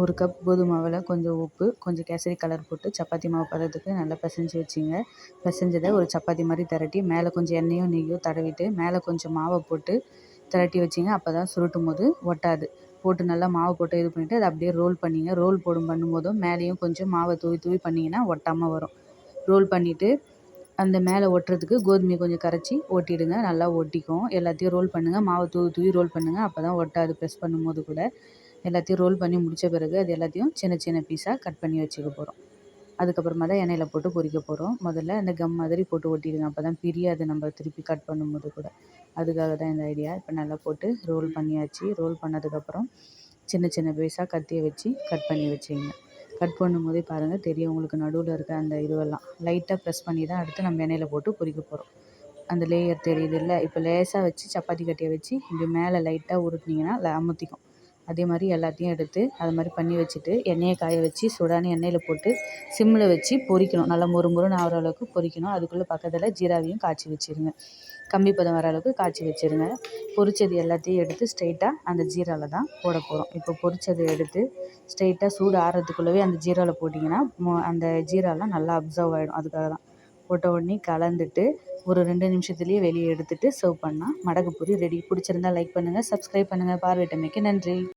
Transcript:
ஒரு கப் கோதுமை மாவில் கொஞ்சம் உப்பு கொஞ்சம் கேசரி கலர் போட்டு சப்பாத்தி மாவு பதத்துக்கு நல்லா பிசைஞ்சி வச்சிங்க. பிசைஞ்சதை ஒரு சப்பாத்தி மாதிரி திரட்டி மேலே கொஞ்சம் எண்ணெயோ நெய்யோ தடவிட்டு மேலே கொஞ்சம் மாவை போட்டு திரட்டி வச்சிங்க. அப்போ தான் சுருட்டும் போது ஒட்டாது. போட்டு நல்லா மாவு போட்டு இது பண்ணிவிட்டு அதை அப்படியே ரோல் பண்ணிங்க. ரோல் போடும் பண்ணும்போதும் மேலேயும் கொஞ்சம் மாவை தூவி தூவி பண்ணிங்கன்னா ஒட்டாமல் வரும். ரோல் பண்ணிவிட்டு அந்த மேலே ஒட்டுறதுக்கு கோதுமையை கொஞ்சம் கரைச்சி ஓட்டிடுங்க. நல்லா ஒட்டிக்கும். எல்லாத்தையும் ரோல் பண்ணுங்கள் மாவை தூவி தூவி ரோல் பண்ணுங்கள் அப்போ தான் ஒட்டாது. ப்ரெஸ் பண்ணும்போது கூட எல்லாத்தையும் ரோல் பண்ணி முடித்த பிறகு அது எல்லாத்தையும் சின்ன சின்ன பீஸாக கட் பண்ணி வச்சுக்க போகிறோம் அதுக்கப்புறமா தான் எண்ணெயில் போட்டு பொரிக்க போகிறோம் முதல்ல அந்த கம் மாதிரி போட்டு ஒட்டிடுங்க அப்போ தான் பிரியாது. நம்ம திருப்பி கட் பண்ணும்போது கூட. அதுக்காக தான் இந்த ஐடியா இப்போ நல்லா போட்டு ரோல் பண்ணியாச்சு. ரோல் பண்ணதுக்கப்புறம் சின்ன சின்ன பீஸாக கத்தியை வச்சு கட் பண்ணி வச்சுங்க கட் பண்ணும்போதே பாருங்கள் தெரியும் உங்களுக்கு நடுவில் இருக்க அந்த இதுவெல்லாம். லைட்டாக ப்ரெஸ் பண்ணி தான் அடுத்து நம்ம எண்ணெயில் போட்டு பொரிக்க போகிறோம் அந்த லேயர் தெரியுது இல்லை இப்போ லேசாக வச்சு சப்பாத்தி கட்டியை வச்சு இப்படி மேலே லைட்டாக உருட்டினீங்கன்னா அமுத்திக்கும். அதே மாதிரி எல்லாத்தையும் எடுத்து அது மாதிரி பண்ணி வச்சுட்டு எண்ணெயை காய வச்சு சூடான எண்ணெயில் போட்டு சிம்மில் வச்சு பொரிக்கணும். நல்லா மொறு மொறுன்னு ஆகிற அளவுக்கு பொரிக்கணும். அதுக்குள்ளே பக்கத்தில் ஜீராவையும் காய்ச்சி வச்சுருங்க. கம்பி பதம் வர அளவுக்கு காய்ச்சி வச்சுருங்க. பொரிச்சது எல்லாத்தையும் எடுத்து ஸ்ட்ரைட்டாக அந்த ஜீராவில் தான் போட போகிறோம் இப்போ பொரிச்சதை எடுத்து ஸ்ட்ரைட்டாக சூடு ஆறுறதுக்குள்ளவே அந்த ஜீராவில் போட்டிங்கன்னா அந்த ஜீராலாம் நல்லா அப்சர்வ் ஆகிடும் அதுக்காக தான். போட்ட உடனே கலந்துட்டு ஒரு ரெண்டு நிமிஷத்துலேயே வெளியே எடுத்துகிட்டு சர்வ் பண்ணால் மடகு பொரி ரெடி பிடிச்சிருந்தா லைக் பண்ணுங்கள் சப்ஸ்கிரைப் பண்ணுங்கள் பார்வையிட்டமைக்கு நன்றி.